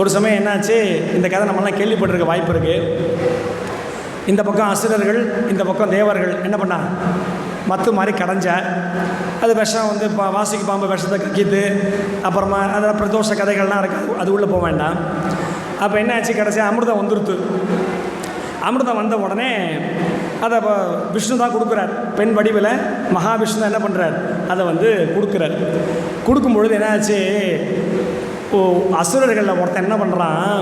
ஒரு சமயம் என்னாச்சு? இந்த கதை நம்மளாம் கேள்விப்பட்டிருக்க வாய்ப்பு இருக்குது இந்த பக்கம் அசுரர்கள் இந்த பக்கம் தேவர்கள் என்ன பண்ணாங்க மத்து மாதிரி கடைஞ்ச. அது விஷம் வந்து பா வாசிக்கு பாம்பு விஷத்தை கக்கிது அப்புறமா அதில் பிரதோஷ கதைகள்லாம் இருக்குது அது உள்ளே போக வேண்டாம். அப்போ என்ன ஆச்சு அமிர்தம் வந்துருத்து. அமிர்தம் வந்த உடனே அதை இப்போ விஷ்ணு தான் கொடுக்குறார். பெண் வடிவில் மகாவிஷ்ணு என்ன பண்ணுறார் அதை வந்து கொடுக்குறார். கொடுக்கும் பொழுது என்னாச்சு? ஓ அசுரர்களில் ஒருத்தன் என்ன பண்ணுறான்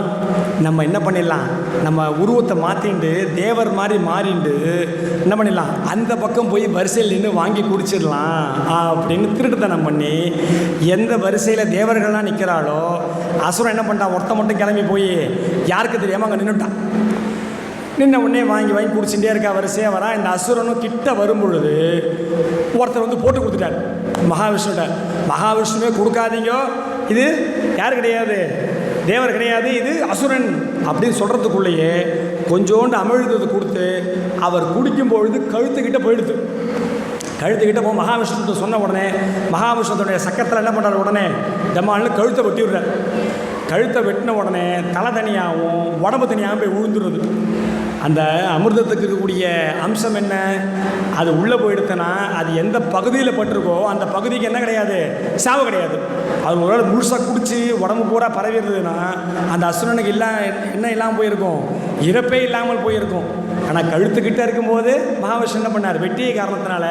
நம்ம என்ன பண்ணிடலாம்? நம்ம உருவத்தை மாற்றிண்டு தேவர் மாதிரி மாறிண்டு என்ன பண்ணிடலாம்? அந்த பக்கம் போய் வரிசையில் நின்று வாங்கி குடிச்சிடலாம் அப்படின்னு திருட்டுத்தனம் பண்ணி எந்த வரிசையில் தேவர்கள்லாம் நிற்கிறாளோ அசுரம் என்ன பண்ணுறான் ஒருத்தன் மட்டும் கிளம்பி போய் யாருக்கு தெரியாமல் அங்கே நின்றுட்டான் நின்ன உடனே வாங்கி வாங்கி குடிச்சுட்டே இருக்கா வரிசையாக வரா. இந்த அசுரனும் கிட்ட வரும் பொழுது ஒருத்தர் வந்து போட்டு கொடுத்துட்டார். மகாவிஷ்ணுட்ட மகாவிஷ்ணுவே கொடுக்காதீங்க. இது யார் கிடையாது? தேவர் கிடையாது. இது அசுரன். அப்படின்னு சொல்கிறதுக்குள்ளேயே கொஞ்சோண்டு அமிழ்ந்தது கொடுத்து அவர் குடிக்கும் பொழுது கழுத்துக்கிட்ட போயிடுது. கழுத்துக்கிட்ட போய் மகாவிஷ்ணுட்டு சொன்ன உடனே மகாவிஷ்ணுடைய சக்கரத்தில் என்ன பண்ணுறாரு உடனே? தம்மாள்னு கழுத்தை வெட்டி விடுறார் கழுத்தை வெட்டின உடனே தலை தனியாகவும் உடம்பு தனியாகவும் போய் விழுந்துடுறது அந்த அமிர்தத்துக்கு இருக்கக்கூடிய அம்சம் என்ன? அது உள்ளே போயிடுத்துன்னா அது எந்த பகுதியில் பட்டிருக்கோ அந்த பகுதிக்கு என்ன கிடையாது? சாவு கிடையாது. அது ஒரு வேளை முழுசாக குடித்து உடம்பு பூரா பரவி இருந்ததுன்னா அந்த அசுரனுக்கு இல்லா என்ன இல்லாமல் போயிருக்கும். இறப்பே இல்லாமல் போயிருக்கும். ஆனால் கழுத்துக்கிட்ட இருக்கும்போது மகாவிஷ்ணு என்ன பண்ணார்? வெட்டிய காரணத்தினால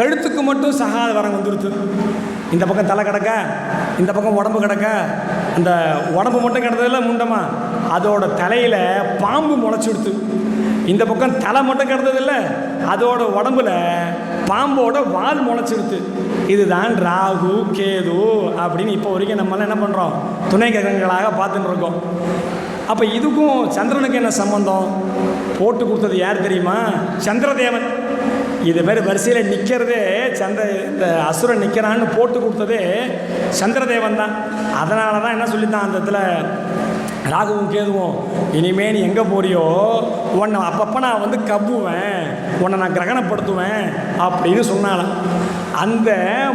கழுத்துக்கு மட்டும் சகாத வரம் வந்துருது. இந்த பக்கம் தலை கிடக்க? இந்த பக்கம் உடம்பு கிடக்க? அந்த உடம்பு மட்டும் கிடந்ததில்ல முண்டமா? அதோட தலையில் பாம்பு முளைச்சுடுத்து இந்த பக்கம் தலை மட்டும் கிடந்ததில்ல அதோட உடம்புல பாம்போட வால் முளைச்சிடுத்து இதுதான் ராகு கேது அப்படின்னு இப்போ வரைக்கும் நம்மளாம் என்ன பண்ணுறோம் துணை கிரகங்களாக பார்த்துட்டு இருக்கோம். அப்போ இதுக்கும் சந்திரனுக்கு என்ன சம்பந்தம்? போட்டு கொடுத்தது யார் தெரியுமா? சந்திரதேவன். இது மாதிரி வரிசையில் நிற்கிறதே சந்திர இந்த அசுரன் நிற்கிறான்னு போட்டு கொடுத்ததே சந்திரதேவன் தான். அதனால தான் என்ன சொல்லித்தான் அந்த இடத்துல ராகுவும் கேதுவும் இனிமே நீ எங்கே போறியோ? உன்னை அப்பப்போ நான் வந்து கவ்வுவேன். உன்னை நான் கிரகணப்படுத்துவேன் அப்படின்னு சொன்னாலாம் அந்த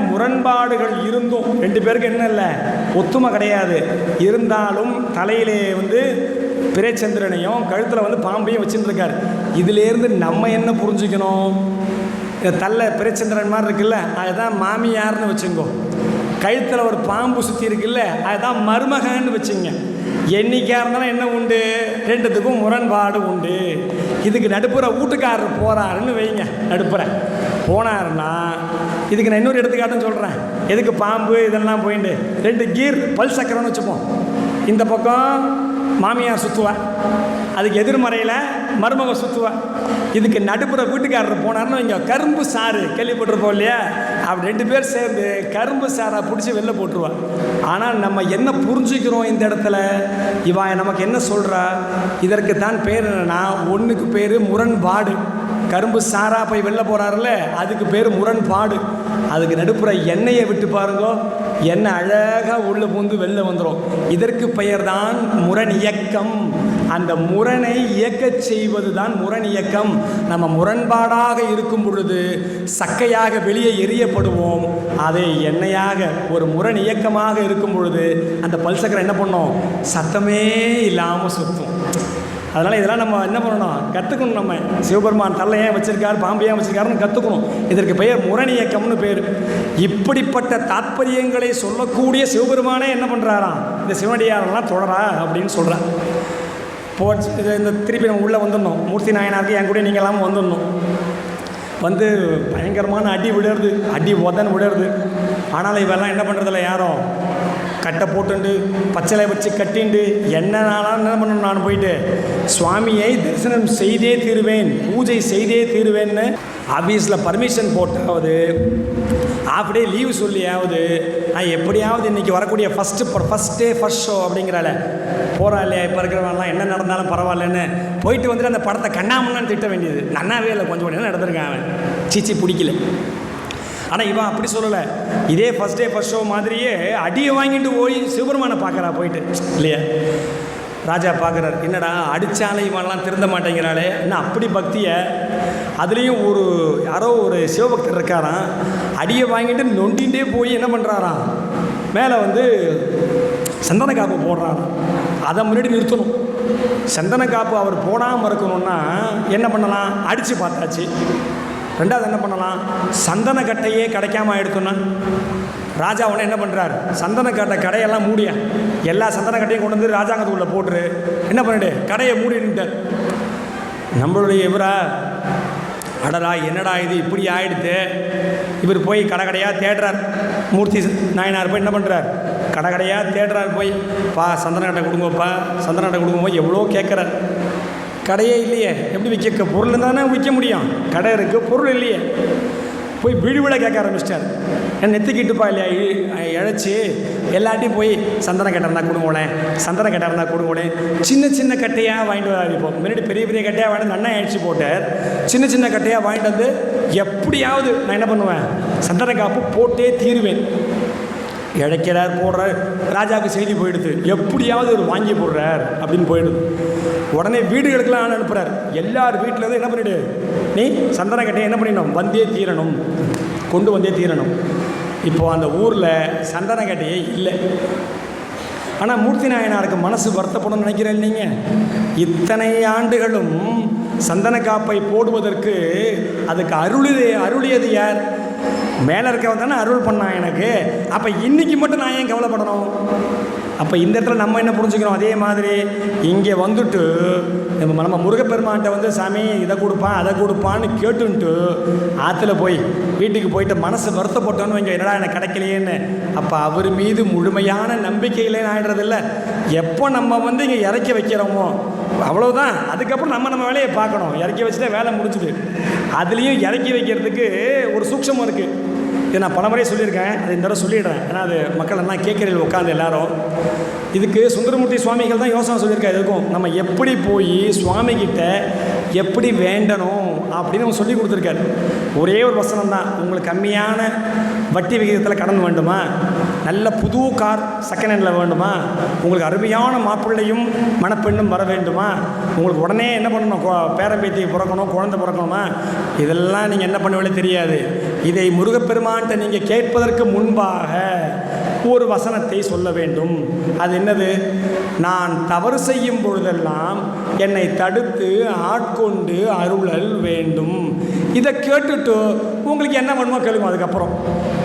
முரண்பாடுகள் இருந்தும் ரெண்டு பேருக்கு என்ன இல்லை ஒத்துமை கிடையாது. இருந்தாலும் தலையிலே வந்து பிறைச்சந்திரனையும் கழுத்தில் வந்து பாம்பையும் வச்சுட்டு இதிலேருந்து இதுலேருந்து நம்ம என்ன புரிஞ்சுக்கணும்? தள்ள பிறைச்சந்திரன் மாதிரி இருக்குல்ல அதுதான் மாமியார்னு வச்சுங்கோ. கழுத்தில் ஒரு பாம்பு சுற்றி இருக்குல்ல அதுதான் மருமகன்னு வச்சுங்க. என்னைக்கா இருந்தாலும் என்ன உண்டு? ரெண்டுத்துக்கும் முரண்பாடு உண்டு. இதுக்கு நடுப்புற வீட்டுக்காரர் போகிறாருன்னு வைங்க நடுப்புற. போனாருன்னா இதுக்கு நான் இன்னொரு எடுத்துக்காட்டுன்னு சொல்கிறேன் எதுக்கு பாம்பு இதெல்லாம் போயிட்டு ரெண்டு கீர் பல் சக்கரம்னு வச்சுப்போம். இந்த பக்கம் மாமியார் சுற்றுவேன் அதுக்கு எதிர்மறையில் மருமக சுற்றுவேன் இதுக்கு நடுப்புற வீட்டுக்காரர் போனார்னு இங்கே கரும்பு சாறு கேள்விப்பட்டிருப்போம் இல்லையா? அப்படி ரெண்டு பேர் சேர்ந்து கரும்பு சாரை பிடிச்சி வெளில போட்டுருவான் ஆனால் நம்ம என்ன புரிஞ்சுக்கிறோம் இந்த இடத்துல? இவன் நமக்கு என்ன சொல்கிறா இதற்கு தான் பேர் என்னென்னா ஒன்றுக்கு பேர் முரண்பாடு. கரும்பு சாரா போய் வெளில போகிறாருல்ல அதுக்கு பேர் முரண்பாடு. அதுக்கு நடுப்புற எண்ணெயை விட்டு பாருங்கோ எண்ணெய் அழகாக உள்ள பூந்து வெளில வந்துடும் இதற்கு பெயர் தான் முரண் இயக்கம். அந்த முரணை இயக்கச் செய்வது தான் முரண் இயக்கம். நம்ம முரண்பாடாக இருக்கும் பொழுது சக்கையாக வெளியே எரியப்படுவோம் அதை எண்ணெயாக ஒரு முரண் இயக்கமாக இருக்கும் பொழுது அந்த பல்சக்கரை என்ன பண்ணோம்? சத்தமே இல்லாமல் சுற்றும் அதனால் இதெல்லாம் நம்ம என்ன பண்ணணும்? கற்றுக்கணும் நம்ம. சிவபெருமான் தள்ள ஏன் வச்சுருக்காரு பாம்பு ஏன் வச்சிருக்காருன்னு கற்றுக்கணும் இதற்கு பெயர் முரணியக்கம்னு பேர். இப்படிப்பட்ட தாத்பரியங்களை சொல்லக்கூடிய சிவபெருமானே என்ன பண்ணுறாராம் இந்த சிவனடியாரெல்லாம் தொடரா அப்படின்னு சொல்கிறேன் போ இது இந்த திருப்பி நம்ம உள்ளே வந்துடணும். மூர்த்தி நாயனாருக்கு என் கூட நீங்கள் எல்லாமே வந்துடணும். வந்து பயங்கரமான அடி விடுறது அடி உதன் விடுறது ஆனால் இவெல்லாம் என்ன பண்ணுறதில்ல யாரும் கட்டை போட்டுண்டு பச்சளை வச்சு கட்டிண்டு என்ன நாளாக என்ன பண்ணணும் நான் போயிட்டு சுவாமியை தரிசனம் செய்தே தீருவேன் பூஜை செய்தே தீருவேன்னு ஆஃபீஸில் பர்மிஷன் போட்டாவது ஆஃப் டே லீவு சொல்லியாவது நான் எப்படியாவது இன்றைக்கி வரக்கூடிய first first day first show அப்படிங்கிறால போகிறா இல்லையா? இப்போ இருக்கிறவங்கலாம் என்ன நடந்தாலும் பரவாயில்லன்னு போயிட்டு வந்துட்டு அந்த படத்தை கண்ணாமண்ணான்னு திட்ட வேண்டியது. நன்னாவே இல்லை கொஞ்சம் கொஞ்சம் நடந்திருக்கான் அவன். சீச்சி பிடிக்கல. ஆனால் இவன் அப்படி சொல்லலை. இதே ஃபஸ்ட் டே ஃபஸ்ட் ஷோ மாதிரியே அடியை வாங்கிட்டு போய் சிவபெருமானை பார்க்குறா போயிட்டு. இல்லையா? ராஜா பார்க்குறாரு. என்னடா அடித்தாலே இவன்லாம் திருந்த மாட்டேங்கிறாளே. என்ன அப்படி பக்தியை? அதுலேயும் ஒரு யாரோ ஒரு சிவபக்தர் இருக்காராம். அடியை வாங்கிட்டு நொண்டிகிட்டே போய் என்ன பண்ணுறாராம் மேலே வந்து சந்தன காப்பு போடுறாரு அதை முன்னாடி நிறுத்தணும். சந்தன காப்பு அவர் போடாமல் இருக்கணும்னா என்ன பண்ணலாம்? அடித்து பார்த்தாச்சு. ரெண்டாவது என்ன பண்ணலாம்? சந்தன கட்டையே கிடைக்காம எடுத்தோன்னா ராஜா உடனே என்ன பண்ணுறாரு சந்தன கட்டை கடையெல்லாம் மூடிய. எல்லா சந்தன கட்டையும் கொண்டு வந்து ராஜாங்கத்துக்குள்ளே போட்டுரு. என்ன பண்ணிட்டு கடையை மூடிட்டு நம்மளுடைய இவரா அடடா என்னடா இது? இப்படி ஆயிடுத்து. இவர் போய் கடை கடையாக தேடுறார். மூர்த்தி நாயனார் போய் என்ன பண்ணுறார் கடை கடையாக தேடுறார் போய். பா சந்தன கட்டை கொடுங்கப்பா. சந்தன கட்டை கொடுங்கப்பா எவ்வளோ கேட்குறார். கடையே இல்லையே. எப்படி விற்க பொருள் இருந்தால் தானே விற்க முடியும். கடை இருக்குது பொருள் இல்லையே. போய் வீடு வீட கேட்க ஆரம்பிச்சிட்டார். என்ன நெத்திக்கிட்டுப்பா இல்லையா? இழைச்சி எல்லாட்டையும் போய் சந்தன கட்டை இருந்தால் கொடுங்கோளேன் சந்தன கட்டை இருந்தால் கொடுங்கோளேன் சின்ன சின்ன கட்டையாக வாங்கிட்டு வர இப்போ. முன்னாடி பெரிய பெரிய கட்டையாக வாங்கிட்டு அண்ணன் அழிச்சு போட்டார். சின்ன சின்ன கட்டையாக வாங்கிட்டு வந்து எப்படியாவது நான் என்ன பண்ணுவேன்? சந்தன காப்பு போட்டே தீருவேன். இழைக்கிறார் போடுறார் ராஜாவுக்கு செய்தி போயிடுது. எப்படியாவது ஒரு வாங்கி போடுறார் அப்படின்னு போயிடுது. உடனே வீடுகளுக்கெல்லாம் ஆள் அனுப்புகிறார் எல்லார் வீட்டில் இருந்து என்ன பண்ணிவிடு நீ சந்தன கட்டையை என்ன பண்ணிடணும்? வந்தே தீரணும். கொண்டு வந்தே தீரணும். இப்போ அந்த ஊரில் சந்தன கட்டையே இல்லை. ஆனால் மூர்த்தி நாயனாருக்கு மனசு வருத்தப்படும் நினைக்கிறேன் நீங்கள் இத்தனை ஆண்டுகளும் சந்தன காப்பை போடுவதற்கு அதுக்கு அருளியது அருளியது யார்? மேலே இருக்கவன் தானே அருள் பண்ணான் எனக்கு. அப்போ இன்றைக்கி மட்டும் நான் ஏன் கவலைப்படணும்? அப்போ இந்த இடத்துல நம்ம என்ன புரிஞ்சுக்கிறோம் அதே மாதிரி இங்கே வந்துட்டு நம்ம நம்ம முருகப்பெருமான்கிட்ட வந்து சாமி இதை கொடுப்பான் அதை கொடுப்பான்னு கேட்டுன்ட்டு ஆற்றுல போய் வீட்டுக்கு போயிட்டு மனசு வருத்தப்பட்டோன்னு இங்கே என்னடா எனக்கு கிடைக்கலையேன்னு. அப்போ அவர் மீது முழுமையான நம்பிக்கையிலே ஆயிடுறதில்ல. எப்போ நம்ம வந்து இங்கே இறக்கி வைக்கிறோமோ அவ்வளோதான் அதுக்கப்புறம் நம்ம நம்ம வேலையை பார்க்கணும். இறக்கி வச்சுட்டா வேலை முடிஞ்சுது. அதுலேயும் இறக்கி வைக்கிறதுக்கு ஒரு சூக்ஷமும் இருக்குது இதை நான் பல முறை சொல்லியிருக்கேன். அது இந்த தடவை சொல்லிடுறேன். ஏன்னா அது மக்கள் எல்லாம் கேட்குறீங்க உட்காந்து எல்லாரும். இதுக்கு சுந்தரமூர்த்தி சுவாமிகள் தான் யோசனை சொல்லியிருக்காரு. இதுக்கும் நம்ம எப்படி போய் சுவாமிகிட்ட எப்படி வேண்டணும் அப்படின்னு அவங்க சொல்லி கொடுத்துருக்காரு. ஒரே ஒரு வசனம் தான். உங்களுக்கு கம்மியான வட்டி விகிதத்தில் கடன் வேண்டுமா? நல்ல புது கார் செகண்ட் ஹேண்டில் வேண்டுமா? உங்களுக்கு அருமையான மாப்பிள்ளையும் மணப்பெண்ணும் வர வேண்டுமா? உங்களுக்கு உடனே என்ன பண்ணணும்? பேரம்பேத்தி பிறக்கணும் குழந்தை பிறக்கணுமா? இதெல்லாம் நீங்கள் என்ன பண்ணுவீங்களே தெரியாது. இதை முருகப்பெருமான்கிட்ட நீங்கள் கேட்பதற்கு முன்பாக ஒரு வசனத்தை சொல்ல வேண்டும். அது என்னது? நான் தவறு செய்யும் பொழுதெல்லாம் என்னை தடுத்து ஆட்கொண்டு அருளல் வேண்டும். இதை கேட்டுட்டு உங்களுக்கு என்ன வேணுமோ கேளுங்க அதுக்கப்புறம்.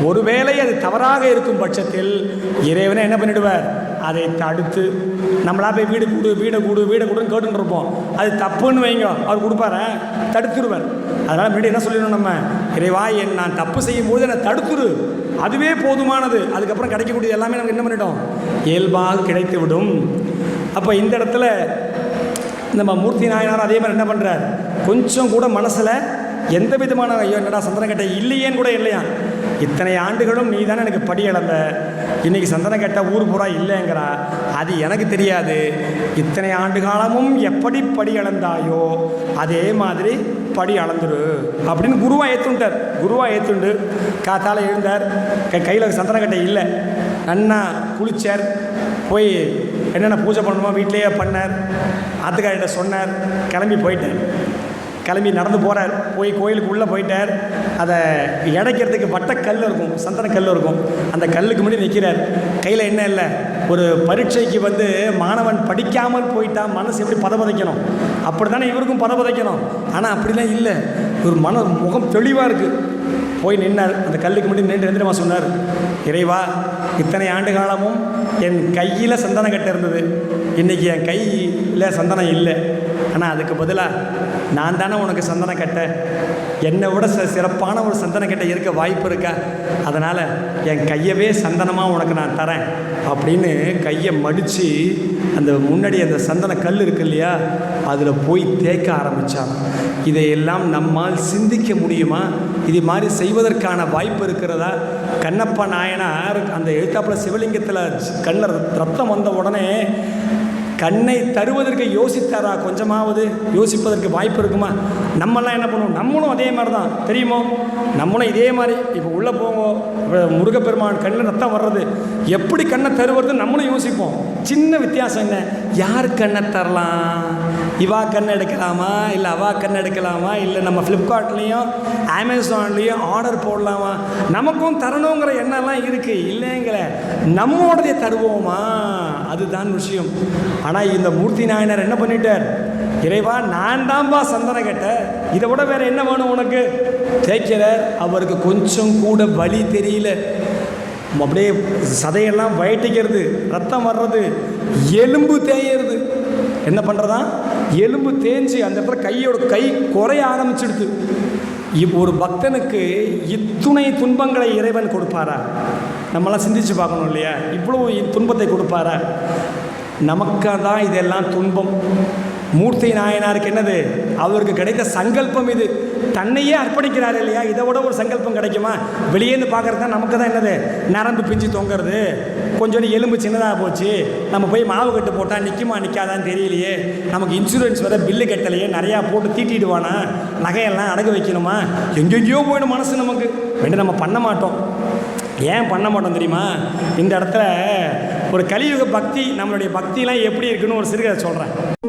ஒருவேளை அது தவறாக இருக்கும் பட்சத்தில் இறைவனை என்ன பண்ணிடுவார்? அதை தடுத்து நம்மளா போய் வீடு கூடு வீடை கூடு வீடை கூடுன்னு கேட்டுன்னு இருப்போம். அது தப்புன்னு வைங்க. அவர் கொடுப்பாரு தடுத்துருவார். அதனால் முன்னாடி என்ன சொல்லிடணும் நம்ம? இறைவா என் நான் தப்பு செய்யும் போது என்னை தடுத்துரு. அதுவே போதுமானது. அதுக்கப்புறம் கிடைக்கக்கூடியது எல்லாமே நமக்கு என்ன பண்ணிட்டோம்? இயல்பாக கிடைத்து விடும் அப்போ இந்த இடத்துல நம்ம மூர்த்தி நாயனார் அதே மாதிரி என்ன பண்ணுறார் கொஞ்சம் கூட மனசில் எந்த விதமான ஐயோ என்னடா சந்தனக்கட்டை இல்லையேன்னு கூட இல்லையா? இத்தனை ஆண்டுகளும் நீ தானே எனக்கு படி இழந்த. இன்னைக்கு சந்தனக்கட்டை ஊர் பூரா இல்லைங்கிறா. அது எனக்கு தெரியாது. இத்தனை ஆண்டு காலமும் எப்படி படி இழந்தாயோ அதே மாதிரி படி அளந்துரு அப்படின்னு குருவா ஏற்றுண்டார் குருவா ஏற்றுண்டு காத்தால எழுந்தார். கையில் கையில் சந்தனக்கட்டை இல்லை. நன்னா குளிச்சார். போய் என்னென்ன பூஜை பண்ணணுமோ வீட்டிலேயே பண்ணார். ஆத்துக்காரிட்ட சொன்னார். கிளம்பி போயிட்டேன் கிளம்பி நடந்து போகிறார் போய் கோயிலுக்கு உள்ளே போயிட்டார். அதை இடைக்கிறதுக்கு வட்ட கல் இருக்கும். சந்தன கல் இருக்கும். அந்த கல்லுக்கு முன்னாடி நிற்கிறார் கையில் என்ன இல்லை? ஒரு பரீட்சைக்கு வந்து மாணவன் படிக்காமல் போயிட்டால் மனசு எப்படி பதபதைக்கணும்? அப்படி தானே இவருக்கும் பதபதைக்கணும். ஆனால் அப்படிலாம் இல்லை. ஒரு மன முகம் தெளிவாக இருக்குது போய் நின்னார். அந்த கல்லுக்கு முன்னாடி நின்று எந்திரமா சொன்னார்? இறைவா இத்தனை ஆண்டு காலமும் என் கையில் சந்தனம் கட்ட இருந்தது. இன்றைக்கி என் கையில் சந்தனம் இல்லை. ஆனால் அதுக்கு பதிலாக நான் தானே உனக்கு சந்தன கட்டை என்னை விட ச சிறப்பான ஒரு சந்தன கட்டை இருக்க வாய்ப்பு இருக்கா? அதனால் என் கையவே சந்தனமாக உனக்கு நான் தரேன் அப்படின்னு கையை மடித்து அந்த முன்னாடி அந்த சந்தன கல் இருக்கு இல்லையா அதில் போய் தேய்க்க ஆரம்பித்தான் இதையெல்லாம் நம்மால் சிந்திக்க முடியுமா? இது மாதிரி செய்வதற்கான வாய்ப்பு இருக்கிறதா? கண்ணப்ப நாயனார் அந்த எழுத்தாப்புல சிவலிங்கத்தில் கண்ணில் ரத்தம் வந்த உடனே கண்ணை தருவதற்கு யோசித்தாரா கொஞ்சமாவது? யோசிப்பதற்கு வாய்ப்பு இருக்குமா? நம்மெல்லாம் என்ன பண்ணுவோம்? நம்மளும் அதே மாதிரி தான் தெரியுமோ? நம்மளும் இதே மாதிரி. இப்போ உள்ளே போவோம் முருகப்பெருமான் கண்ணில் ரத்தம் வர்றது. எப்படி கண்ணை தருவது நம்மளும் யோசிப்போம். சின்ன வித்தியாசம் என்ன? யார் கண்ணை தரலாம்? இவா கண்ணை எடுக்கலாமா? இல்லை அவா கண்ணை எடுக்கலாமா? இல்லை நம்ம ஃப்ளிப்கார்ட்லேயும் அமேசான்லேயும் ஆர்டர் போடலாமா? நமக்கும் தரணுங்கிற எண்ணம்லாம் இருக்குது இல்லைங்கள நம்மோடதே தருவோமா? அதுதான் விஷயம். ஆனால் இந்த மூர்த்தி நாயனர் என்ன பண்ணிட்டார்? இறைவா நான் தான்பா சந்தனம் கேட்டேன் இதை விட வேற என்ன வேணும் உனக்கு? தேய்க்கிறார் அவருக்கு கொஞ்சம் கூட வலி தெரியல. அப்படியே சதையெல்லாம் வயட்டிக்கிறது ரத்தம் வர்றது எலும்பு தேயறது என்ன பண்ணுறதா எலும்பு தேஞ்சு அந்த இடத்துல கையோட கை குறைய ஆரம்பிச்சிடுது. இப்போ ஒரு பக்தனுக்கு இத்துணை துன்பங்களை இறைவன் கொடுப்பாரா? நம்மளாம் சிந்திச்சு பார்க்கணும் இல்லையா? இவ்வளோ துன்பத்தை கொடுப்பாரா? நமக்கு தான் இதெல்லாம் துன்பம். மூர்த்தி நாயனாருக்கு என்னது? அவருக்கு கிடைத்த சங்கல்பம் இது. தன்னையே அர்ப்பணிக்கிறார் இல்லையா? இதை விட ஒரு சங்கல்பம் கிடைக்குமா? வெளியேந்து பார்க்கறது தான் நமக்கு தான் என்னது? நரம்பு பிஞ்சு தொங்குறது. கொஞ்சோண்டு எலும்பு சின்னதாக போச்சு. நம்ம போய் மாவு கட்டு போட்டால் நிற்குமா நிற்காதான்னு தெரியலையே. நமக்கு இன்சூரன்ஸ் வர பில்லு கட்டலையே. நிறையா போட்டு தீட்டிடுவானா? நகையெல்லாம் அடகு வைக்கணுமா? எங்கெங்கேயோ போயிடும் மனசு நமக்கு. வேண்டு நம்ம பண்ண மாட்டோம். ஏன் பண்ண மாட்டோம் தெரியுமா? இந்த இடத்துல ஒரு கலியுக பக்தி நம்மளுடைய பக்திலாம் எப்படி இருக்குன்னு ஒரு சிறுகதை சொல்கிறேன்